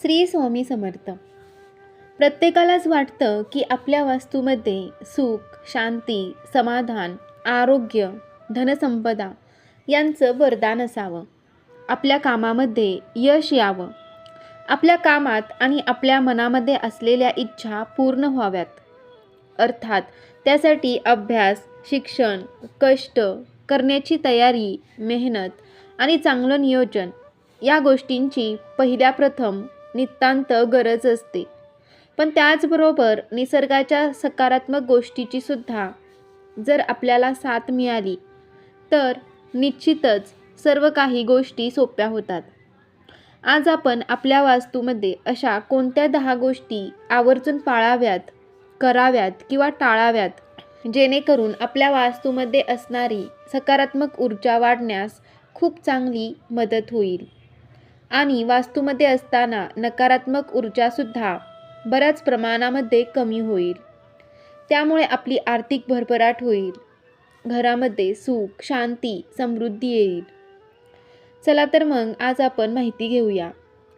श्री स्वामी समर्थ. प्रत्येकालाच वाटतं की आपल्या वास्तूमध्ये सुख शांती समाधान आरोग्य धनसंपदा यांचं वरदान असावं. आपल्या कामामध्ये यश यावं. आपल्या कामात आणि आपल्या मनामध्ये असलेल्या इच्छा पूर्ण व्हाव्यात. अर्थात त्यासाठी अभ्यास शिक्षण कष्ट करण्याची तयारी मेहनत आणि चांगलं नियोजन या गोष्टींची पहिल्या प्रथम नितांत गरज असते. पण त्याचबरोबर निसर्गाच्या सकारात्मक गोष्टीची सुद्धा जर आपल्याला साथ मिळाली तर निश्चितच सर्व काही गोष्टी सोप्या होतात. आज आपण आपल्या वास्तूमध्ये अशा कोणत्या दहा गोष्टी आवर्जून पाळाव्यात कराव्यात किंवा टाळाव्यात जेणेकरून आपल्या वास्तूमध्ये असणारी सकारात्मक ऊर्जा वाढण्यास खूप चांगली मदत होईल? आणि वास्तूमध्ये असताना नकारात्मक ऊर्जासुद्धा बऱ्याच प्रमाणामध्ये कमी होईल. त्यामुळे आपली आर्थिक भरभराट होईल. घरामध्ये सुख शांती समृद्धी येईल. चला तर मग आज आपण माहिती घेऊया.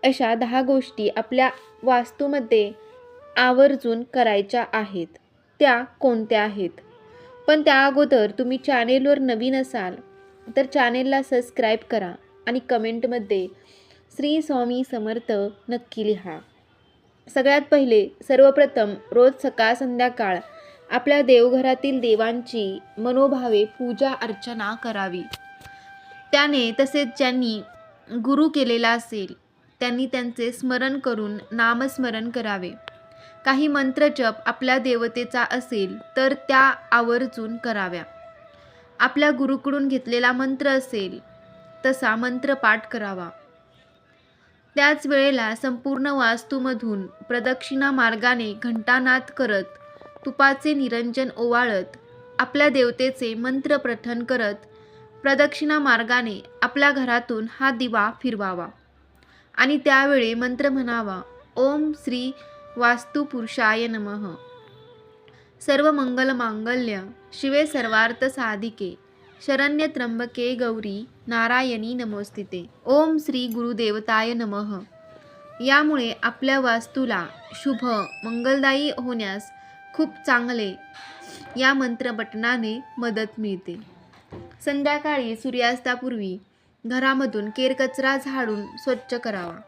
अशा दहा गोष्टी आपल्या वास्तूमध्ये आवर्जून करायच्या आहेत. त्या कोणत्या आहेत? पण त्या अगोदर तुम्ही चॅनेलवर नवीन असाल तर चॅनेलला सबस्क्राईब करा आणि कमेंटमध्ये श्री स्वामी समर्थ नक्की लिहा. सगळ्यात पहिले सर्वप्रथम रोज सकाळ संध्याकाळ आपल्या देवघरातील देवांची मनोभावे पूजा अर्चना करावी. त्याने तसेच ज्यांनी गुरु केलेला असेल त्यांनी त्यांचे स्मरण करून नामस्मरण करावे. काही मंत्रजप आपल्या देवतेचा असेल तर त्या आवर्जून कराव्या. आपल्या गुरुकडून घेतलेला मंत्र असेल तसा मंत्रपाठ करावा. त्याच वेळेला संपूर्ण वास्तूमधून प्रदक्षिणा मार्गाने घंटानाद करत तुपाचे निरंजन ओवाळत आपल्या देवतेचे मंत्र पठण करत प्रदक्षिणा मार्गाने आपल्या घरातून हा दिवा फिरवावा. आणि त्यावेळी मंत्र म्हणावा ओम श्री वास्तुपुरुषाय नमः. सर्व मंगल मांगल्य शिवे सर्वार्थ साधिके. शरण्य त्र्यंबके गौरी नारायणी नमोस्तिते ओम श्री गुरुदेवताय नमः. यामुळे आपल्या वास्तूला शुभ मंगलदायी होण्यास खूप चांगले या मंत्रपठणाने मदत मिळते. संध्याकाळी सूर्यास्तापूर्वी घरामधून केरकचरा झाडून स्वच्छ करावा.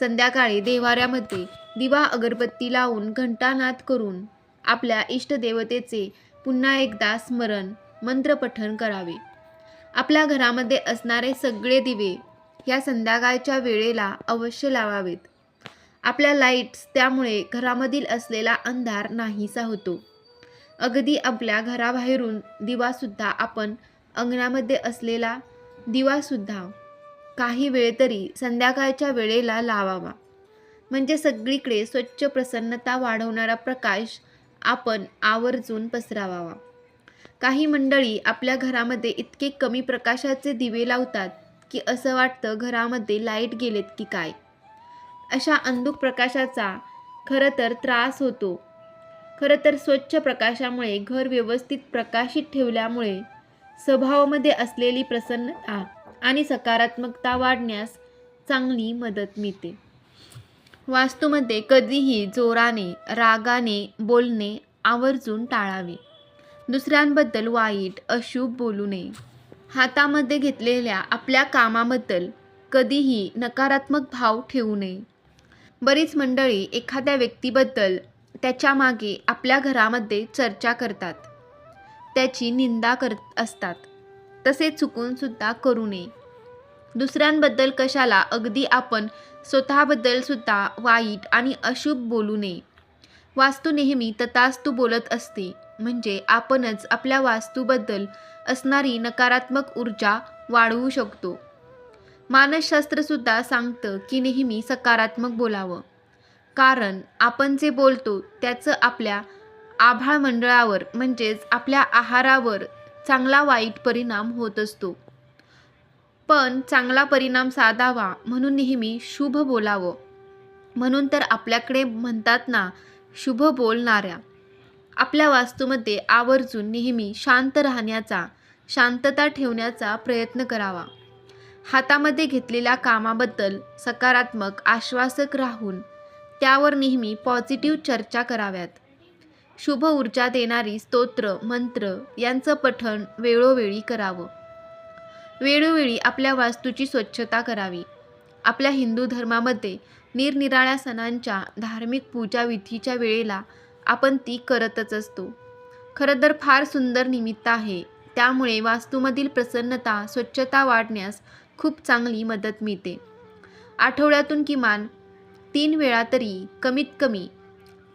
संध्याकाळी देवाऱ्यामध्ये दिवा अगरबत्ती लावून घंटानाद करून आपल्या इष्टदेवतेचे पुन्हा एकदा स्मरण मंत्रपठण करावे. आपल्या घरामध्ये असणारे सगळे दिवे या संध्याकाळच्या वेळेला अवश्य लावावेत. आपल्या लाईट्स त्यामुळे घरामधील असलेला अंधार नाहीसा होतो. अगदी आपल्या घराबाहेरून दिवासुद्धा आपण अंगणामध्ये असलेला दिवासुद्धा काही वेळ तरी संध्याकाळच्या वेळेला लावावा. म्हणजे सगळीकडे स्वच्छ प्रसन्नता वाढवणारा प्रकाश आपण आवर्जून पसरावावा. काही मंडळी आपल्या घरामध्ये इतके कमी प्रकाशाचे दिवे लावतात की असं वाटतं घरामध्ये लाइट गेलेत की काय. अशा अंधुक प्रकाशाचा खरं तर त्रास होतो. खरं तर स्वच्छ प्रकाशामुळे घर व्यवस्थित प्रकाशित ठेवल्यामुळे स्वभावामध्ये असलेली प्रसन्नता आणि सकारात्मकता वाढण्यास चांगली मदत मिळते. वास्तूमध्ये कधीही जोराने रागाने बोलणे आवर्जून टाळावे. दुसऱ्यांबद्दल वाईट अशुभ बोलू नये. हातामध्ये घेतलेल्या आपल्या कामाबद्दल कधीही नकारात्मक भाव ठेवू नये. बरीच मंडळी एखाद्या व्यक्तीबद्दल त्याच्यामागे आपल्या घरामध्ये चर्चा करतात. त्याची निंदा करत असतात. तसे चुकूनसुद्धा करू नये. दुसऱ्यांबद्दल कशाला अगदी आपण स्वतःबद्दलसुद्धा वाईट आणि अशुभ बोलू नये. वास्तू नेहमी तथास्तू बोलत असते. म्हणजे आपणच आपल्या वास्तूबद्दल असणारी नकारात्मक ऊर्जा वाढवू शकतो. मानसशास्त्रसुद्धा सांगतं की नेहमी सकारात्मक बोलावं. कारण आपण जे बोलतो त्याचं आपल्या आभाळ मंडळावर म्हणजेच आपल्या आहारावर चांगला वाईट परिणाम होत असतो. पण चांगला परिणाम साधावा म्हणून नेहमी शुभ बोलावं. म्हणून तर आपल्याकडे म्हणतात ना शुभ बोलणाऱ्या. आपल्या वास्तूमध्ये आवर्जून नेहमी शांत राहण्याचा शांतता ठेवण्याचा प्रयत्न करावा. हातामध्ये घेतलेल्या कामाबद्दल सकारात्मक आश्वासक राहून त्यावर नेहमी पॉझिटिव्ह चर्चा कराव्यात. शुभ ऊर्जा देणारी स्तोत्र मंत्र यांचं पठण वेळोवेळी करावं. वेळोवेळी आपल्या वास्तूची स्वच्छता करावी. आपल्या हिंदू धर्मामध्ये निरनिराळ्या सणांच्या धार्मिक पूजाविधीच्या वेळेला आपण ती करतच असतो. खरं तर फार सुंदर निमित्त आहे. त्यामुळे वास्तूमधील प्रसन्नता स्वच्छता वाढण्यास खूप चांगली मदत मिळते. आठवड्यातून किमान तीन वेळा तरी कमीत कमी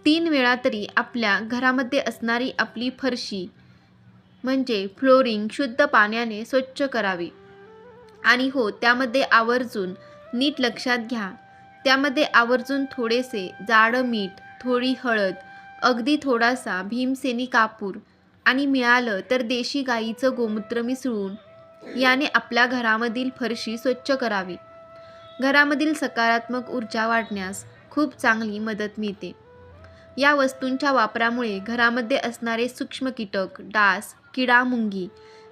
तीन वेळा तरी आपल्या घरामध्ये असणारी आपली फरशी म्हणजे फ्लोरिंग शुद्ध पाण्याने स्वच्छ करावी. आणि हो त्यामध्ये आवर्जून नीट लक्षात घ्या. त्यामध्ये आवर्जून थोडेसे जाडं मीठ थोडी हळद अगदी थोडासा भीमसेनी कापूर आणि मिळालं तर देशी गाईचं गोमूत्र मिसळून याने आपल्या घरामधील फरशी स्वच्छ करावी. घरामधील सकारात्मक ऊर्जा वाढण्यास खूप चांगली मदत मिळते. या वस्तूंच्या वापरामुळे घरामध्ये असणारे सूक्ष्म कीटक डास किडा मुंगी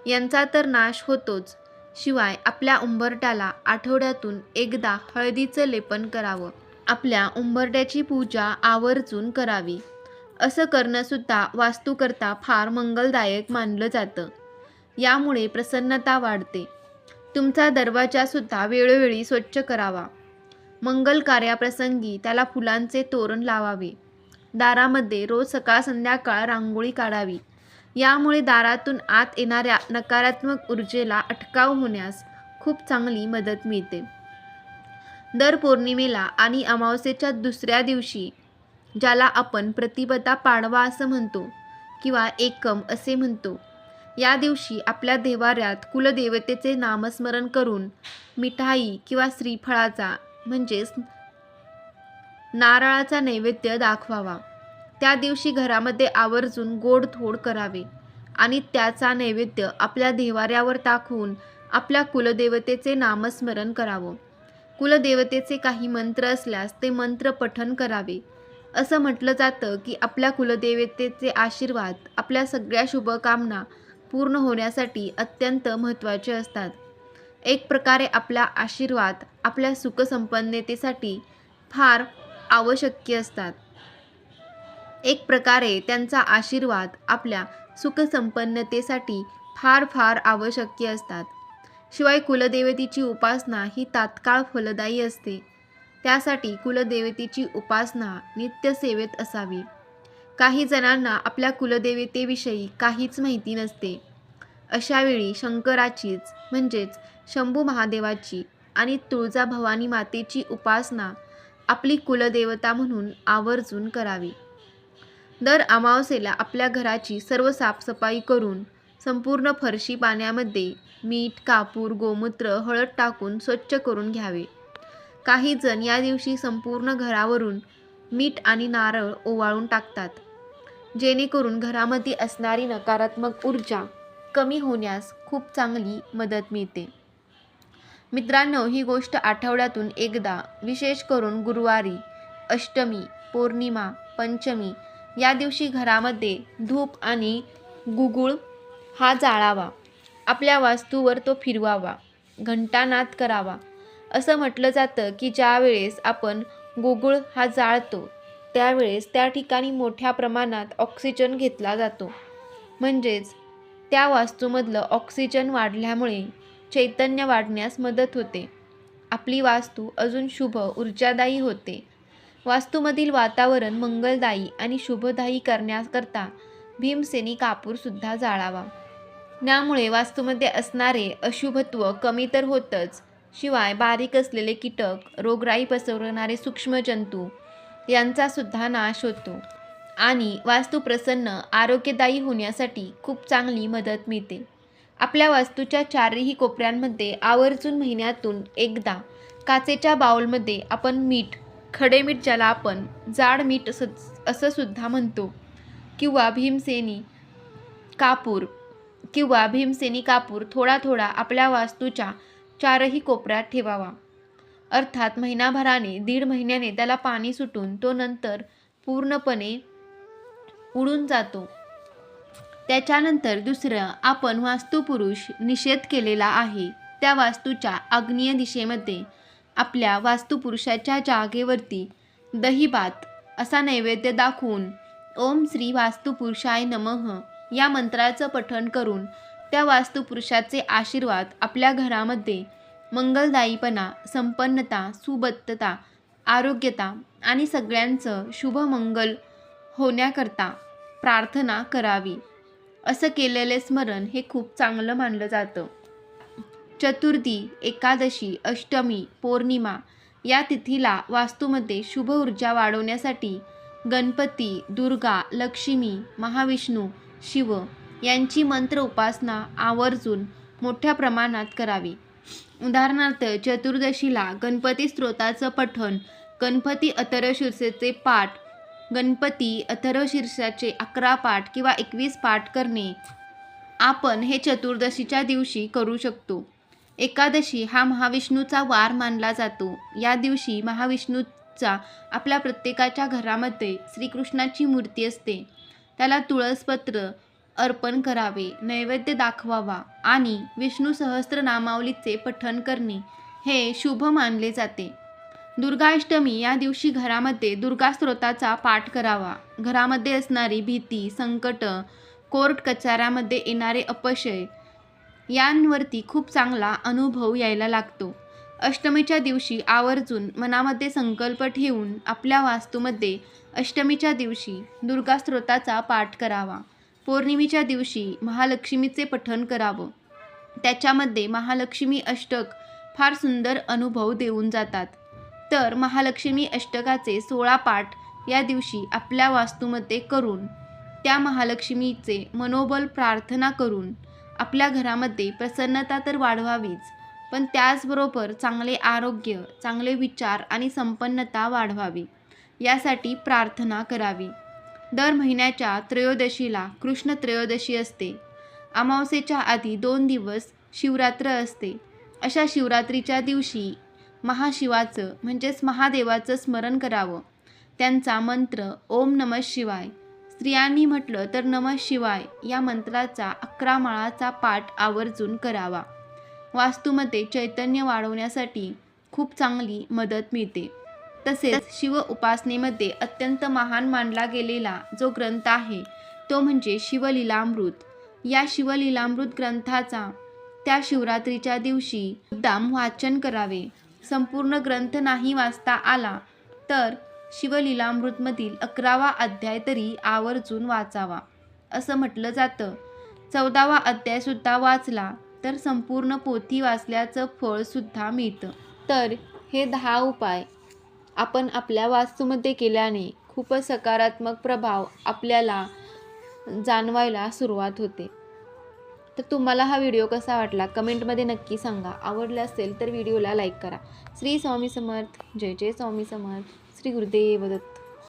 यांचा तर नाश होतोच. शिवाय आपल्या उंबरट्याला आठवड्यातून एकदा हळदीचं लेपन करावं. आपल्या उंबरट्याची पूजा आवर्जून करावी. असं करणंसुद्धा वास्तूकरता फार मंगलदायक मानलं जातं. यामुळे प्रसन्नता वाढते. तुमचा दरवाजासुद्धा वेळोवेळी स्वच्छ करावा. मंगल कार्याप्रसंगी त्याला फुलांचे तोरण लावावे. दारामध्ये रोज सकाळ संध्याकाळ रांगोळी काढावी. यामुळे दारातून आत येणाऱ्या नकारात्मक ऊर्जेला अटकाव होण्यास खूप चांगली मदत मिळते. दर पौर्णिमेला आणि अमावस्येच्या दुसऱ्या दिवशी ज्याला आपण प्रतिपदा पाडवा असं म्हणतो किंवा एकम असे म्हणतो. या दिवशी आपल्या देवाऱ्यात कुलदेवतेचे नामस्मरण करून मिठाई किंवा श्रीफळाचा म्हणजेच नारळाचा नैवेद्य दाखवावा. त्या दिवशी घरामध्ये आवर्जून गोडधोड करावे आणि त्याचा नैवेद्य आपल्या देवाऱ्यावर टाकून आपल्या कुलदेवतेचे नामस्मरण करावं. कुलदेवतेचे काही मंत्र असल्यास ते मंत्र पठन करावे. असं म्हटलं जातं की आपल्या कुलदेवतेचे आशीर्वाद आपल्या सगळ्या शुभकामना पूर्ण होण्यासाठी अत्यंत महत्त्वाचे असतात. एक प्रकारे आपला आशीर्वाद आपल्या सुखसंपन्नतेसाठी फार आवश्यक असतात. एक प्रकारे त्यांचा आशीर्वाद आपल्या सुखसंपन्नतेसाठी फार फार आवश्यक असतात. शिवाय कुलदेवतेची उपासना ही तात्काळ फलदायी असते. त्यासाठी कुलदेवतेची उपासना नित्यसेवेत असावी. काही जणांना आपल्या कुलदेवतेविषयी काहीच माहिती नसते. अशावेळी शंकराचीच म्हणजेच शंभू महादेवाची आणि तुळजाभवानी मातेची उपासना आपली कुलदेवता म्हणून आवर्जून करावी. दर अमावस्येला आपल्या घराची सर्व साफसफाई करून संपूर्ण फरशी पाण्यामध्ये मीठ कापूर गोमूत्र हळद टाकून स्वच्छ करून घ्यावे. काही जण या दिवशी संपूर्ण घरावरून मीठ आणि नारळ ओवाळून टाकतात. जेणेकरून घरामध्ये असणारी नकारात्मक ऊर्जा कमी होण्यास खूप चांगली मदत मिळते. मित्रांनो ही गोष्ट आठवड्यातून एकदा विशेष करून गुरुवारी अष्टमी पौर्णिमा पंचमी या दिवशी घरामध्ये धूप आणि गुगुळ हा जाळावा. आपल्या वास्तूवर तो फिरवावा. घंटानाद करावा. असं म्हटलं जातं की ज्यावेळेस आपण गुगुळ हा जाळतो त्यावेळेस त्या ठिकाणी मोठ्या प्रमाणात ऑक्सिजन घेतला जातो. म्हणजेच त्या वास्तूमधलं ऑक्सिजन वाढल्यामुळे चैतन्य वाढण्यास मदत होते. आपली वास्तू अजून शुभ ऊर्जादायी होते. वास्तूमधील वातावरण मंगलदायी आणि शुभदायी करण्याकरता भीमसेनी कापूरसुद्धा जाळावा. त्यामुळे वास्तूमध्ये असणारे अशुभत्व कमी तर होतंच शिवाय बारीक असलेले कीटक रोगराई पसरवणारे सूक्ष्म जंतू यांचासुद्धा नाश होतो. आणि वास्तू प्रसन्न आरोग्यदायी होण्यासाठी खूप चांगली मदत मिळते. आपल्या वास्तूच्या चारही कोपऱ्यांमध्ये आवर्जून महिन्यातून एकदा काचेच्या बाउलमध्ये आपण मीठ खडे मीठ ज्याला आपण जाड मीठ असं असं सुद्धा म्हणतो किंवा भीमसेनी कापूर किंवा भीमसेनी कापूर थोडा थोडा आपल्या वास्तूच्या चारही कोपऱ्यात ठेवावा. अर्थात महिनाभराने दीड महिन्याने त्याला पाणी सुटून तो नंतर पूर्णपणे उडून जातो. त्याच्यानंतर दुसरं आपण वास्तुपुरुष निषेध केलेला आहे. त्या वास्तूच्या आग्नेय दिशेमध्ये आपल्या वास्तुपुरुषाच्या जागेवरती दहीभात असा नैवेद्य दाखवून ओम श्री वास्तुपुरुषाय नमः या मंत्राचं पठण करून त्या वास्तुपुरुषाचे आशीर्वाद आपल्या घरामध्ये मंगलदायीपणा संपन्नता सुबत्तता आरोग्यता आणि सगळ्यांचं शुभमंगल होण्याकरता प्रार्थना करावी. असं केलेले स्मरण हे खूप चांगलं मानलं जातं. चतुर्थी एकादशी अष्टमी पौर्णिमा या तिथीला वास्तूमध्ये शुभ ऊर्जा वाढवण्यासाठी गणपती दुर्गा लक्ष्मी महाविष्णू शिव यांची मंत्र उपासना आवर्जून मोठ्या प्रमाणात करावी. उदाहरणार्थ चतुर्दशीला गणपती स्तोत्राचं पठण गणपती अथर्वशीर्षेचे पाठ गणपती अथर्वशीर्षाचे अकरा पाठ किंवा एकवीस पाठ करणे. आपण हे चतुर्दशीच्या दिवशी करू शकतो. एकादशी हा महाविष्णूचा वार मानला जातो. या दिवशी महाविष्णूचा आपल्या प्रत्येकाच्या घरामध्ये श्रीकृष्णाची मूर्ती असते. त्याला तुळसपत्र अर्पण करावे नैवेद्य दाखवावा आणि विष्णू सहस्त्रनामावलीचे पठण करणे हे शुभ मानले जाते. दुर्गाष्टमी या दिवशी घरामध्ये दुर्गा पाठ करावा. घरामध्ये असणारी भीती संकट कोर्ट कचाऱ्यामध्ये येणारे अपशय यांवरती खूप चांगला अनुभव यायला लागतो. अष्टमीच्या दिवशी आवर्जून मनामध्ये संकल्प ठेवून आपल्या वास्तूमध्ये अष्टमीच्या दिवशी दुर्गा पाठ करावा. पौर्णिमेच्या दिवशी महालक्ष्मीचे पठण करावं. त्याच्यामध्ये महालक्ष्मी अष्टक फार सुंदर अनुभव देऊन जातात. तर महालक्ष्मी अष्टकाचे सोळा पाठ या दिवशी आपल्या वास्तूमध्ये करून त्या महालक्ष्मीचे मनोबल प्रार्थना करून आपल्या घरामध्ये प्रसन्नता तर वाढवावीच पण त्याचबरोबर चांगले आरोग्य चांगले विचार आणि संपन्नता वाढवावी. यासाठी प्रार्थना करावी. दर महिन्याच्या त्रयोदशीला कृष्ण त्रयोदशी असते. अमावस्येच्या आधी दोन दिवस शिवरात्र असते. अशा शिवरात्रीच्या दिवशी महाशिवाचं म्हणजेच महादेवाचं स्मरण करावं. त्यांचा मंत्र ओम नमः शिवाय. स्त्रियांनी म्हटलं तर नमः शिवाय या मंत्राचा अकरा माळाचा पाठ आवर्जून करावा. वास्तूमध्ये चैतन्य वाढवण्यासाठी खूप चांगली मदत मिळते. तसेच शिव उपासनेमध्ये अत्यंत महान मानला गेलेला जो ग्रंथ आहे तो म्हणजे शिवलीलामृत. या शिवलीलामृत ग्रंथाचा त्या शिवरात्रीच्या दिवशी मुद्दाम वाचन करावे. संपूर्ण ग्रंथ नाही वाचता आला तर शिवलीलामृतमधील अकरावा अध्याय तरी आवर्जून वाचावा. असं म्हटलं जातं. चौदावा अध्यायसुद्धा वाचला तर संपूर्ण पोथी वाचल्याचं फळसुद्धा मिळतं. तर हे दहा उपाय. आपण आपल्या वास्तूमध्ये केल्याने खूपच सकारात्मक प्रभाव आपल्याला जाणवायला सुरुवात होते. तर तुम्हाला हा व्हिडिओ कसा वाटला? कमेंटमध्ये नक्की सांगा. आवडला असेल तर व्हिडिओला लाईक करा. श्री स्वामी समर्थ. जय जय स्वामी समर्थ. श्री गुरुदेव दत्त.